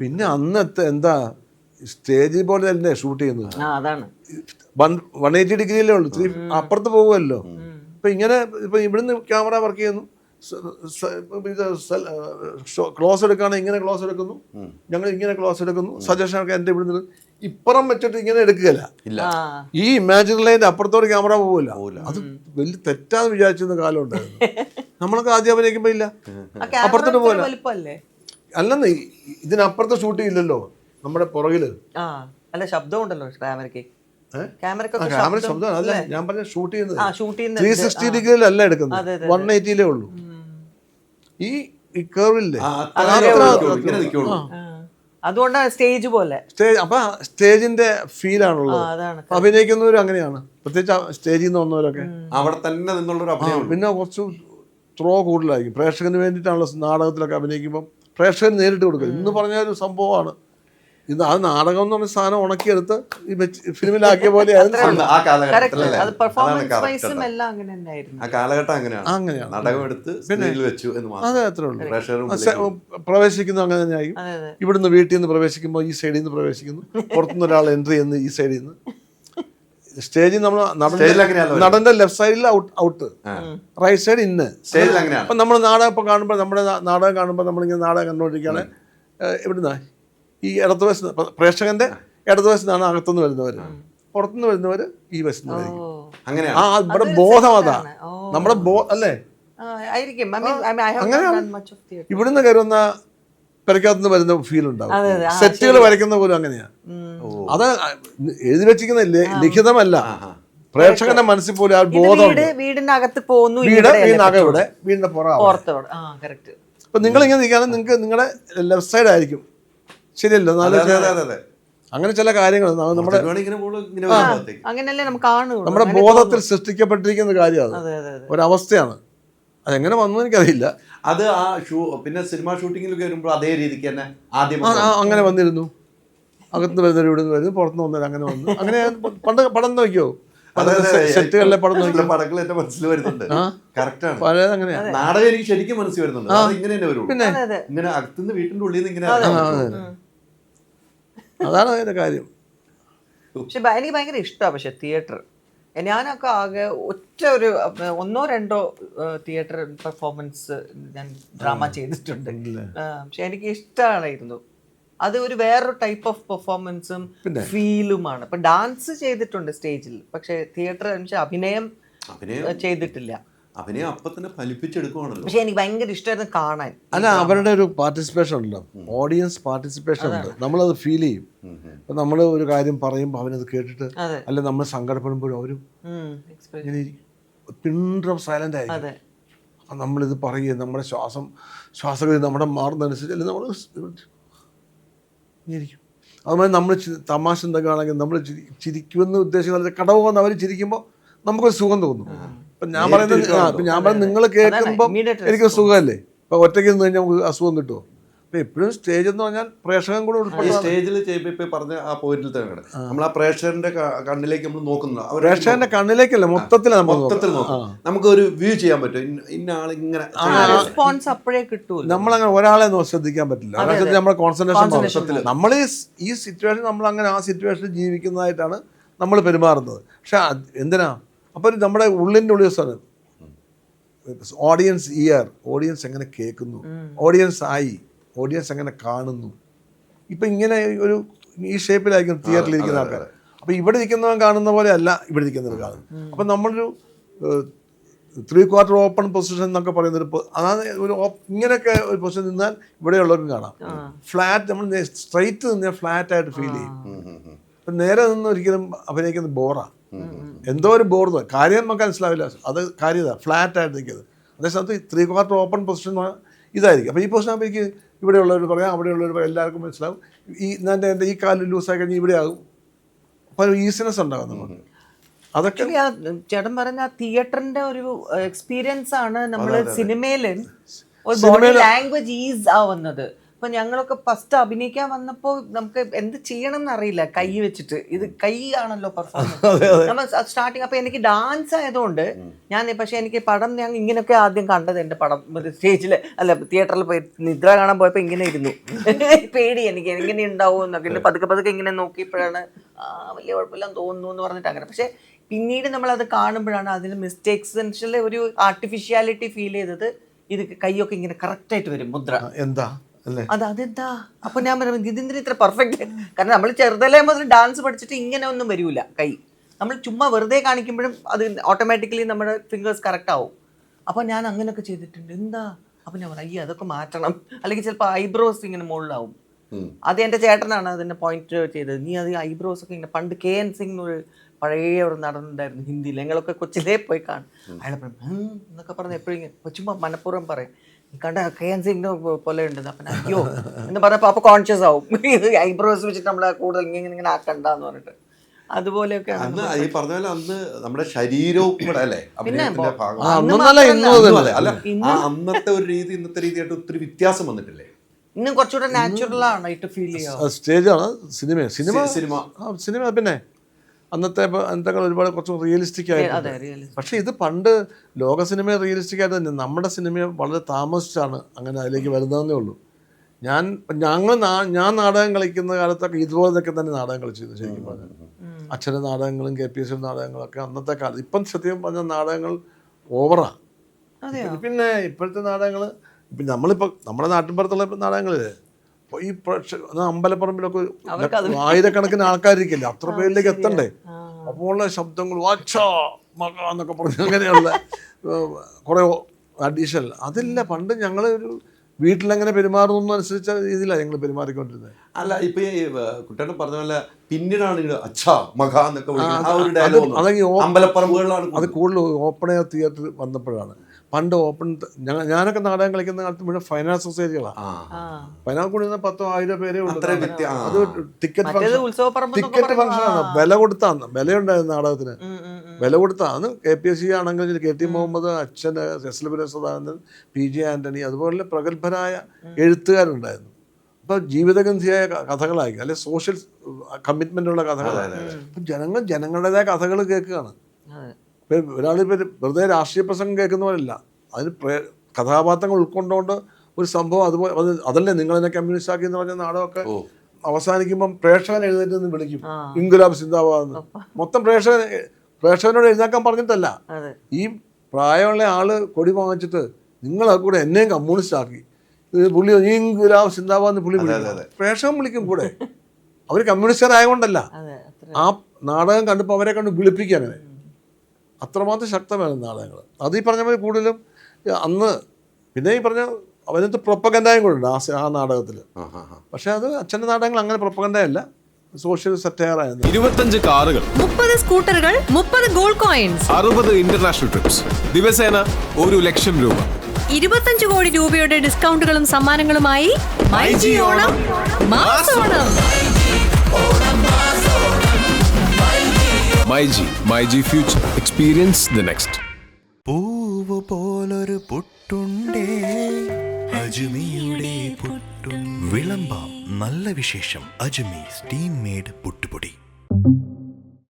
പിന്നെ അന്നത്തെ എന്താ സ്റ്റേജിൽ പോലെ തന്നെ ഷൂട്ട് ചെയ്യുന്നത്. ആ അതാണ്. വൺ വൺ എയ്റ്റി ഡിഗ്രിയിലേ ഉള്ളൂ ത്രീ അപ്പുറത്ത് പോകുമല്ലോ. ഇപ്പൊ ഇങ്ങനെ ഇപ്പൊ ഇവിടുന്ന് ക്യാമറ വർക്ക് ചെയ്യുന്നു. ക്ലോസ് എടുക്കുകയാണെങ്കിൽ ഇങ്ങനെ ക്ലോസ് എടുക്കുന്നു. ഞങ്ങൾ ഇങ്ങനെ ക്ലോസ് എടുക്കുന്നു. സജഷൻ ഒക്കെ എന്റെ ഇവിടുന്ന് ഇപ്പുറം വെച്ചിട്ട് ഇങ്ങനെ എടുക്കുകയല്ല. ഇല്ല. ഈ ഇമാജിനറി ലൈന്റെ അപ്പുറത്തോട് ക്യാമറ പോകില്ല അത് വലിയ തെറ്റാന്ന് വിചാരിച്ചിരുന്ന കാലം ഉണ്ടായിരുന്നു. നമ്മളൊക്കെ ആദ്യം അഭിനയിക്കുമ്പോൾ ഇല്ല. അപ്പുറത്തോട്ട് പോകില്ല അല്ലെന്ന് ഇതിനപ്പുറത്തെ ഷൂട്ട് ചെയ്യില്ലല്ലോ നമ്മുടെ പുറകിൽ. ആ അല്ല ശബ്ദം ഉണ്ടല്ലോ ക്യാമറയ്ക്ക്. ക്യാമറ ശബ്ദം അല്ല ഞാൻ പറഞ്ഞ ഷൂട്ട് ചെയ്യുന്നത്. ആ ഷൂട്ട് ചെയ്യുന്ന ത്രീ സിക്സ്റ്റി ഡിഗ്രിയിലല്ല എടുക്കുന്നത്. വൺ എയ്റ്റിയിലേ ഉള്ളൂ. ഈ ഈ ആ. അതുകൊണ്ടാണ് സ്റ്റേജ് പോലെ. സ്റ്റേജ് അപ്പൊ സ്റ്റേജിന്റെ ഫീൽ ആണുള്ളത്. അഭിനയിക്കുന്നവരും അങ്ങനെയാണ്. പ്രത്യേകിച്ച് സ്റ്റേജിൽ നിന്ന് വന്നവരൊക്കെ. അവിടെ തന്നെ നിന്നുള്ളൊരു അഭിനയം പിന്നെ കുറച്ച് ത്രോ കൂടുതലായിരിക്കും. പ്രേക്ഷകന് വേണ്ടിയിട്ടാണല്ലോ നാടകത്തിലൊക്കെ അഭിനയിക്കുമ്പോൾ പ്രേക്ഷകന് നേരിട്ട് കൊടുക്കുക ഇന്ന് പറഞ്ഞ ഒരു സംഭവമാണ്. ഇന്ന് ആ നാടകം എന്ന് പറഞ്ഞ സാധനം ഉണക്കിയെടുത്ത് ഈ ഫിലിമിലാക്കിയ പോലെ പ്രവേശിക്കുന്നു ആ കറക്റ്റ് കാലഘട്ടത്തിലല്ലേ അത് പെർഫോമൻസ് വൈസും എല്ലാം അങ്ങനെ തന്നെയായിരുന്നു. ആ കാലഘട്ടം അങ്ങനെയാണ്. നാടകം എടുത്ത് വെച്ചു എന്ന് മാത്രം. അതെ അത്രേ ഉള്ളൂ. പ്രവേശിക്കുന്നു അങ്ങനെ തന്നെയായി. ഇവിടുന്ന് വീട്ടിൽ നിന്ന് പ്രവേശിക്കുമ്പോൾ ഈ സൈഡിൽ നിന്ന് പ്രവേശിക്കുന്നു. പുറത്തുനിന്ന് ഒരാൾ എൻട്രി ചെയ്യുന്നു ഈ സൈഡിൽ നിന്ന്. സ്റ്റേജിൽ നമ്മൾ നടന്റെ ലെഫ്റ്റ് സൈഡിൽ ഔട്ട് ഔട്ട് റൈറ്റ് സൈഡ് ഇന്ന് സ്റ്റേജിൽ അങ്ങനെയാണ്. നമ്മൾ നാടകം ഇപ്പൊ കാണുമ്പോൾ നമ്മുടെ നാടകം കാണുമ്പോൾ നമ്മളിങ്ങനെ നാടകം കണ്ടുകൊണ്ടിരിക്കുകയാണ്. എവിടുന്ന? ഈ ഇടതുവശത്ത് പ്രേക്ഷകന്റെ ഇടതുവശത്താണ് അകത്തുനിന്ന് വരുന്നവർ പുറത്തുനിന്ന് വരുന്നവർ ഈ വശത്ത് അങ്ങനെ അങ്ങനെയാണ് ആ ഇവിടെ ബോധം അതാ. നമ്മുടെ ബോ അല്ലേ? ഇവിടുന്ന് കയറുന്ന പെരക്കകത്തുനിന്ന് വരുന്ന ഫീൽ ഉണ്ടാവും. സെറ്റുകൾ വരയ്ക്കുന്ന പോലും അങ്ങനെയാണ് അത് എഴുതി വെച്ചിരിക്കുന്ന ലിഖിതമല്ല. പ്രേക്ഷകന്റെ മനസ്സിൽ പോലും ആ ബോധം വീട് വീടിന്റെ അകത്ത് പോകുന്നു വീട് ഇവിടെയല്ലേ വീടിനകം ഇവിടെ വീടിന്റെ. പുറത്തോട് അപ്പൊ നിങ്ങൾ ഇങ്ങനെ നിൽക്കാതെ നിങ്ങൾക്ക് നിങ്ങളുടെ ലെഫ്റ്റ് സൈഡ് ആയിരിക്കും. ശരിയല്ലോ. അങ്ങനെ ചില കാര്യങ്ങൾ നമ്മുടെ അങ്ങനെയല്ലേ നമുക്ക് നമ്മുടെ ബോധത്തിൽ സൃഷ്ടിക്കപ്പെട്ടിരിക്കുന്ന കാര്യമാണ് അതെ അതെ അതെ. ഒരവസ്ഥയാണ്. അതെങ്ങനെ വന്നു എനിക്കറിയില്ല. അത് ആ ഷൂ പിന്നെ സിനിമ ഷൂട്ടിങ്ങിലൊക്കെ വരുമ്പോൾ അതേ രീതിക്ക് തന്നെ ആദ്യം അങ്ങനെ വന്നിരുന്നു. അകത്ത് വരുന്നവർ ഇവിടെ നിന്ന് വരുന്നു പുറത്തുനിന്ന് വന്നവർ അങ്ങനെ വന്നു. അങ്ങനെ പണ്ട് പടം നോക്കിയോ. സെറ്റുകളിലെ പടം നോക്കി ചില പടങ്ങൾ എന്റെ മനസ്സിൽ വരുന്നുണ്ട്. കറക്റ്റ് ആണ് പലത് അങ്ങനെയാണ് നാടകം എനിക്ക് ശരിക്കും മനസ്സിൽ വരുന്നുണ്ട്. അത് ഇങ്ങനെ തന്നെ വരുള്ളൂ. പിന്നെ? ഇങ്ങനെ അകത്തുനിന്ന് വീട്ടിന്റെ ഉള്ളിൽ നിന്ന് ഇങ്ങനെ. അതാണ് അതിന്റെ കാര്യം. പക്ഷെ എനിക്ക് ഭയങ്കര ഇഷ്ടമാണ് പക്ഷെ തിയേറ്റർ. ഞാനൊക്കെ ആകെ ഒറ്റ ഒരു ഒന്നോ രണ്ടോ തിയേറ്റർ പെർഫോമൻസ് ഞാൻ ഡ്രാമ ചെയ്തിട്ടുണ്ട് പക്ഷെ എനിക്ക് ഇഷ്ടമായിരുന്നു അത് ഒരു വേറൊരു ടൈപ്പ് ഓഫ് പെർഫോമൻസും ഫീലുമാണ് ഇപ്പൊ ഡാൻസ് ചെയ്തിട്ടുണ്ട് സ്റ്റേജിൽ പക്ഷെ തിയേറ്റർ അഭിനയം ചെയ്തിട്ടില്ല. അഭിനയം അപ്പൊ തന്നെ ഫലിപ്പിച്ചെടുക്കുവാണല്ലോ. പക്ഷെ എനിക്ക് ഭയങ്കര ഇഷ്ടമായിരുന്നു കാണാൻ. അല്ല അവരുടെ ഒരു പാർട്ടിസിപ്പേഷൻ ഉണ്ടല്ലോ ഓഡിയൻസ് പാർട്ടിസിപ്പേഷൻ ഉണ്ട് നമ്മളത് ഫീൽ ചെയ്യും. ഇപ്പൊ നമ്മൾ ഒരു കാര്യം പറയുമ്പോൾ അവനത് കേട്ടിട്ട് അല്ല നമ്മൾ സങ്കടപ്പെടുമ്പോഴും അവരും ഇങ്ങനെ പിൻഡ്രം സൈലന്റ് ആയിരിക്കും. അപ്പൊ നമ്മളിത് പറയുക നമ്മുടെ ശ്വാസം ശ്വാസഗതി നമ്മുടെ മാറുന്നതനുസരിച്ച് അല്ലെങ്കിൽ നമ്മൾ അതുമായി അതുമാതിരി നമ്മൾ തമാശ എന്തൊക്കെ ആണെങ്കിൽ നമ്മൾ ചിരി ചിരിക്കുമെന്ന് ഉദ്ദേശിക്കുന്ന കടവ് വന്ന് അവർ ചിരിക്കുമ്പോൾ നമുക്കൊരു സുഖം തോന്നും. ഞാൻ പറയുന്നത് ഞാൻ പറയുന്നത് നിങ്ങൾ കേൾക്കുമ്പോൾ എനിക്ക് സുഖമല്ലേ? ഇപ്പം ഒറ്റയ്ക്ക് നിന്ന് കഴിഞ്ഞാൽ നമുക്ക് അസുഖം കിട്ടുമോ? അപ്പം എപ്പോഴും സ്റ്റേജ് എന്ന് പറഞ്ഞാൽ പ്രേക്ഷകൻ കൂടെ ഉൾപ്പെടും സ്റ്റേജിൽ ചെയ്യുമ്പോ ഇപ്പൊ പറഞ്ഞ ആ പോയിന്റിൽ തന്നെ നമ്മൾ ആ. പ്രേക്ഷകന്റെ കണ്ണിലേക്ക് നമ്മൾ നോക്കുന്നത്. പ്രേക്ഷകന്റെ കണ്ണിലേക്കല്ല മൊത്തത്തിൽ നമ്മൾ മൊത്തത്തിൽ നോക്കാം. നമുക്ക് ഒരു വ്യൂ ചെയ്യാൻ പറ്റും. ഇന്ന- ആൾ ഇങ്ങനെ റെസ്പോൺസ് അപ്പോഴേ നമ്മൾ അങ്ങനെ ഒരാളെ നോ- ശ്രദ്ധിക്കാൻ പറ്റില്ല. ഒരാളെ നമ്മൾ നമ്മുടെ കോൺസെൻട്രേഷൻ നമ്മൾ ഈ ഈ സിറ്റുവേഷൻ നമ്മൾ അങ്ങനെ ആ സിറ്റുവേഷനിൽ ജീവിക്കുന്നതായിട്ടാണ് നമ്മൾ പെരുമാറുന്നത്. പക്ഷെ എന്തിനാ? അപ്പോൾ നമ്മുടെ ഉള്ളിന്റെ ഉള്ളിൽ സ്ഥലം ഓഡിയൻസ് ഇയർ ഓഡിയൻസ് എങ്ങനെ കേൾക്കുന്നു? ഓഡിയൻസ് ആയി ഓഡിയൻസ് എങ്ങനെ കാണുന്നു? ഇപ്പം ഇങ്ങനെ ഒരു ഈ ഷേപ്പിലായിരിക്കും തിയേറ്ററിൽ ഇരിക്കുന്ന ആൾക്കാർ അപ്പോൾ ഇവിടെ ഇരിക്കുന്നവൻ കാണുന്ന പോലെ അല്ല ഇവിടെ ഇരിക്കുന്നവർ കാണുന്നത്. അപ്പം നമ്മളൊരു ത്രീ ക്വാർട്ടർ ഓപ്പൺ പൊസിഷൻ എന്നൊക്കെ പറയുന്നൊരു ഒരു അതാണ് ഒരു ഇങ്ങനെയൊക്കെ ഒരു പൊസിഷൻ നിന്നാൽ ഇവിടെയുള്ളവർക്കും കാണാം. ഫ്ലാറ്റ് നമ്മൾ സ്ട്രൈറ്റ് നിന്നാൽ ഫ്ലാറ്റ് ആയിട്ട് ഫീൽ ചെയ്യും. അപ്പം നേരെ നിന്ന് ഒരിക്കലും അഭിനയിക്കുന്നത് ബോറാണ് എന്തോ ഒരു ബോർഡ് കാര്യം നമുക്ക് മനസ്സിലാവില്ല. അത് കാര്യം ഫ്ലാറ്റായിട്ട് നിൽക്കുന്നത്. അതേസമയത്ത് ത്രീ ക്വാർട്ടർ ഓപ്പൺ പൊസിഷൻ ഇതായിരിക്കും. അപ്പോൾ ഈ പൊസിഷൻ ആകുമ്പോൾ എനിക്ക് ഇവിടെയുള്ളവർ പറയാം അവിടെയുള്ളവർ പറയാം എല്ലാവർക്കും മനസ്സിലാവും. ഈ എന്റെ എന്റെ ഈ കാലിൽ ലൂസായി കഴിഞ്ഞാൽ ഇവിടെ ആകും. അപ്പോൾ ഒരു ഈസിനെസ് ഉണ്ടാകും നമുക്ക്. അതൊക്കെ ചേട്ടൻ പറഞ്ഞ തിയേറ്ററിന്റെ ഒരു എക്സ്പീരിയൻസ് ആണ് നമ്മൾ സിനിമയിൽ ലാംഗ്വേജ് ഈസ് ആവുന്നത്. ഇപ്പൊ ഞങ്ങളൊക്കെ ഫസ്റ്റ് അഭിനയിക്കാൻ വന്നപ്പോ നമുക്ക് എന്ത് ചെയ്യണം എന്നറിയില്ല കൈ വെച്ചിട്ട്. ഇത് കൈ ആണല്ലോ പെർഫോമൻസ് നമ്മൾ സ്റ്റാർട്ടിങ് അപ്പൊ എനിക്ക് ഡാൻസ് ആയതുകൊണ്ട് ഞാൻ പക്ഷെ എനിക്ക് പടം ഞാൻ ഇങ്ങനെയൊക്കെ ആദ്യം കണ്ടത് എന്റെ പടം. സ്റ്റേജിൽ അല്ല തിയേറ്ററിൽ പോയി നിദ്ര കാണാൻ പോയപ്പോ ഇങ്ങനെ ഇരുന്നു. പേടി എനിക്ക് എങ്ങനെ ഉണ്ടാവും എന്നൊക്കെ. പതുക്കെ പതുക്കെ ഇങ്ങനെ നോക്കിയപ്പോഴാണ് ആ വലിയ കുഴപ്പമില്ലെന്ന് തോന്നുന്നു എന്ന് പറഞ്ഞിട്ട് അങ്ങനെ. പക്ഷെ പിന്നീട് നമ്മൾ അത് കാണുമ്പോഴാണ് അതിന് മിസ്റ്റേക്സ് ഒരു ആർട്ടിഫിഷ്യാലിറ്റി ഫീൽ ചെയ്തത്. ഇത് കൈയൊക്കെ ഇങ്ങനെ കറക്റ്റ് ആയിട്ട് വരും മുദ്ര. എന്താ? അത് അതെന്താ? അപ്പൊ ഞാൻ പറയുന്നത് ഇതിന്തിന് ഇത്ര പെർഫെക്റ്റ് കാരണം നമ്മൾ ചെറുതലേ മുതൽ ഡാൻസ് പഠിച്ചിട്ട് ഇങ്ങനെ ഒന്നും വരൂല കൈ. നമ്മൾ ചുമ്മാ വെറുതെ കാണിക്കുമ്പോഴും അത് ഓട്ടോമാറ്റിക്കലി നമ്മുടെ ഫിംഗേഴ്സ് കറക്റ്റ് ആവും. അപ്പൊ ഞാൻ അങ്ങനെയൊക്കെ ചെയ്തിട്ടുണ്ട്. എന്താ? അപ്പൊ ഞാൻ പറഞ്ഞു അയ്യോ അതൊക്കെ മാറ്റണം. അല്ലെങ്കിൽ ചിലപ്പോൾ ഐബ്രോസ് ഇങ്ങനെ മുകളിലാവും. അത് എന്റെ ചേട്ടനാണ് അതിന്റെ പോയിന്റ് ചെയ്തത്. നീ അത് ഐബ്രോസ് ഒക്കെ ഇങ്ങനെ പണ്ട് കെ എൻ സിംഗ് എന്നൊരു പഴയ ഒരു നടന്നുണ്ടായിരുന്നു ഹിന്ദിയിൽ ഞങ്ങളൊക്കെ കൊച്ചിലേ പോയി കാണും. അയാളെ പറയും എന്നൊക്കെ പറഞ്ഞ് എപ്പോഴും കൊച്ചുമ്പോ ചുമ്മാ മനഃപൂർവം പറയും. "നീ കണ്ട കെ എൻ സിംഗ് പോലെ ഉണ്ട് അപ്പൊ അയ്യോ എന്ന് പറഞ്ഞപ്പോ അപ്പൊ കോൺഷ്യസ് ആവും. ഐബ്രോസ് വെച്ചിട്ട് നമ്മളെ കൂടുതൽ ഇങ്ങനെ ഇങ്ങനെ ആക്കണ്ടെന്ന് പറഞ്ഞിട്ട്. അതുപോലെയൊക്കെ അന്ന് ഈ പറഞ്ഞ പോലെ അന്ന് നമ്മുടെ ശരീരവും കൂടെ അല്ലേ. അല്ല അന്നത്തെ ഒരു രീതി ഇന്നത്തെ രീതിയായിട്ട് ഒത്തിരി വ്യത്യാസം വന്നിട്ടില്ലേ? ഇന്നും കുറച്ചുകൂടെ നാച്ചുറൽ ആണ് ആയിട്ട് ഫീൽ സ്റ്റേജ് സ്റ്റേജാണ് സിനിമ. സിനിമ. സിനിമ. സിനിമ പിന്നെ അന്നത്തെ എന്തെങ്കിലും ഒരുപാട് കുറച്ച് റിയലിസ്റ്റിക് ആയിട്ട് പക്ഷെ ഇത് പണ്ട് ലോക സിനിമ റിയലിസ്റ്റിക് ആയിട്ട് തന്നെ നമ്മുടെ സിനിമ വളരെ താമസിച്ചാണ് അങ്ങനെ അതിലേക്ക് വരുന്നതെന്നേ ഉള്ളൂ. ഞാൻ ഞങ്ങൾ ഞാൻ നാടകം കളിക്കുന്ന കാലത്തൊക്കെ ഇതുപോലെയൊക്കെ തന്നെ നാടകം കളിച്ചിരുന്നു ശരിക്കും പറഞ്ഞാൽ. അച്ഛന്റെ നാടകങ്ങളും കെ പി എസ് നാടകങ്ങളൊക്കെ അന്നത്തെ കാലത്ത്. ഇപ്പം സത്യം പറഞ്ഞ നാടകങ്ങൾ ഓവറാണ് പിന്നെ ഇപ്പോഴത്തെ നാടകങ്ങൾ ഇപ്പം നമ്മളിപ്പോൾ നമ്മുടെ നാട്ടിൻപുറത്തുള്ള നാടകങ്ങളില്ലേ? ഈ പ്രേക്ഷക അമ്പലപ്പറമ്പിലൊക്കെ ആയിരക്കണക്കിന് ആൾക്കാരിക്കില്ല അത്ര പേരിലേക്ക് എത്തണ്ടേ? അപ്പോൾ ഉള്ള ശബ്ദങ്ങൾ വാച്ചാ മക എന്നൊക്കെ പറഞ്ഞ് അങ്ങനെയുള്ള കുറേ അഡീഷണൽ. അതില്ല പണ്ട് ഞങ്ങൾ ഒരു വീട്ടിലെങ്ങനെ പെരുമാറുന്നു അനുസരിച്ച രീതിയിലാണ് ഞങ്ങൾ പെരുമാറിക്കൊണ്ടിരുന്നത്. അല്ല ഇപ്പൊ ഈ കുട്ടികൾ പറഞ്ഞ പോലെ പിന്നീടാണ് അച്ഛാ മഖ എന്നൊക്കെ അമ്പലപ്പറമ്പുകളിലാണ് അത് കൂടുതൽ ഓപ്പൺ എയർ തിയേറ്റർ വന്നപ്പോഴാണ്. പണ്ട് ഓപ്പൺ ഞാനൊക്കെ നാടകം കളിക്കുന്ന കാലത്ത് മുഴുവൻ ഫൈനാൻസ് സൊസൈറ്റികളാണ് ഫൈനാൻസ് കൂടി പത്തോ ആയിരം പേരെ ഉള്ളൂ. അത്രയും അത് ടിക്കറ്റ് ഫംഗ്ഷൻ ടിക്കറ്റ് ആണ്. വില കൊടുത്താന്ന് വിലയുണ്ടായിരുന്നു നാടകത്തിന്. വില കൊടുത്താണ്. കെ പി എസ് സി ആണെങ്കിൽ കെ ടി മുഹമ്മദ് അച്ഛൻ S L Sadanandan P J Antony അതുപോലെ പ്രഗത്ഭരായ എഴുത്തുകാരുണ്ടായിരുന്നു. അപ്പോൾ ജീവിതഗന്ധിയായ കഥകളായിരിക്കും. കഥകളായി അല്ലെ സോഷ്യൽ കമ്മിറ്റ്മെന്റ് ഉള്ള കഥകളാണ് അപ്പം ജനങ്ങൾ ജനങ്ങളുടേതായ കഥകൾ കേൾക്കുകയാണ്. ഒരാളിപ്പോൾ വെറുതെ രാഷ്ട്രീയ പ്രസംഗം കേൾക്കുന്ന പോലെയല്ല. അതിന് പ്രേ കഥാപാത്രങ്ങൾ ഉൾക്കൊണ്ടുകൊണ്ട് ഒരു സംഭവം അതുപോലെ അത് അതല്ലേ നിങ്ങളെന്നെ കമ്മ്യൂണിസ്റ്റ് ആക്കി എന്ന് പറഞ്ഞ നാടകമൊക്കെ. അവസാനിക്കുമ്പം പ്രേക്ഷകൻ എഴുന്നേറ്റ് നിന്ന് വിളിക്കും. ഇൻഗുലാബ് സിന്ദാബാദ് എന്ന്. മൊത്തം പ്രേക്ഷകൻ പ്രേക്ഷകനോട് എഴുന്നേക്കാൻ പറഞ്ഞിട്ടല്ല. അതെ. ഈ പ്രായമുള്ള ആൾ കൊടി വാങ്ങിച്ചിട്ട് നിങ്ങളെ കൂടെ എന്നെയും കമ്മ്യൂണിസ്റ്റ് ആക്കി. പുള്ളി ഇൻഗുലാബ് സിന്ദാബാദ് എന്ന് പുള്ളി വിളിക്കും. പ്രേക്ഷകൻ വിളിക്കും കൂടെ. അവർ കമ്മ്യൂണിസ്റ്റർ ആയതുകൊണ്ടല്ല ആ നാടകം കണ്ടപ്പോൾ അവരെ കണ്ട് വിളിപ്പിക്കുക അങ്ങനെ. അത്രമാത്രം ശക്തമാണ് നാടകങ്ങൾ. അത് ഈ പറഞ്ഞ പോലെ കൂടുതലും അന്ന് പിന്നെ ഈ പറഞ്ഞ അവനകത്ത് പ്രൊപ്പഗൻഡായും കൂടെ ഉണ്ട് ആ ആ നാടകത്തിൽ. പക്ഷേ അത് അച്ഛന്റെ നാടകങ്ങൾ അങ്ങനെ പ്രൊപ്പഗൻഡയല്ല. സോഷ്യൽ സറ്റയറായിരുന്നു. ഇരുപത്തഞ്ച് കാറുകൾ മുപ്പത് സ്കൂട്ടറുകൾ മുപ്പത് ഗോൾഡ് കോയിൻസ്. അറുപത് ഇന്റർനാഷണൽ ട്രിപ്സ്. ദിവസേന ഒരു ലക്ഷം രൂപ. ഇരുപത്തഞ്ച് കോടി രൂപയുടെ ഡിസ്കൗണ്ടുകളും സമ്മാനങ്ങളുമായി myG Onam mass Onam. My G my G future. Experience the next പൂവ് പോലൊരു പുട്ടുണ്ടേ. വിളമ്പാം നല്ല വിശേഷം. അജുമി സ്റ്റീം മേഡ് പുട്ടുപൊടി.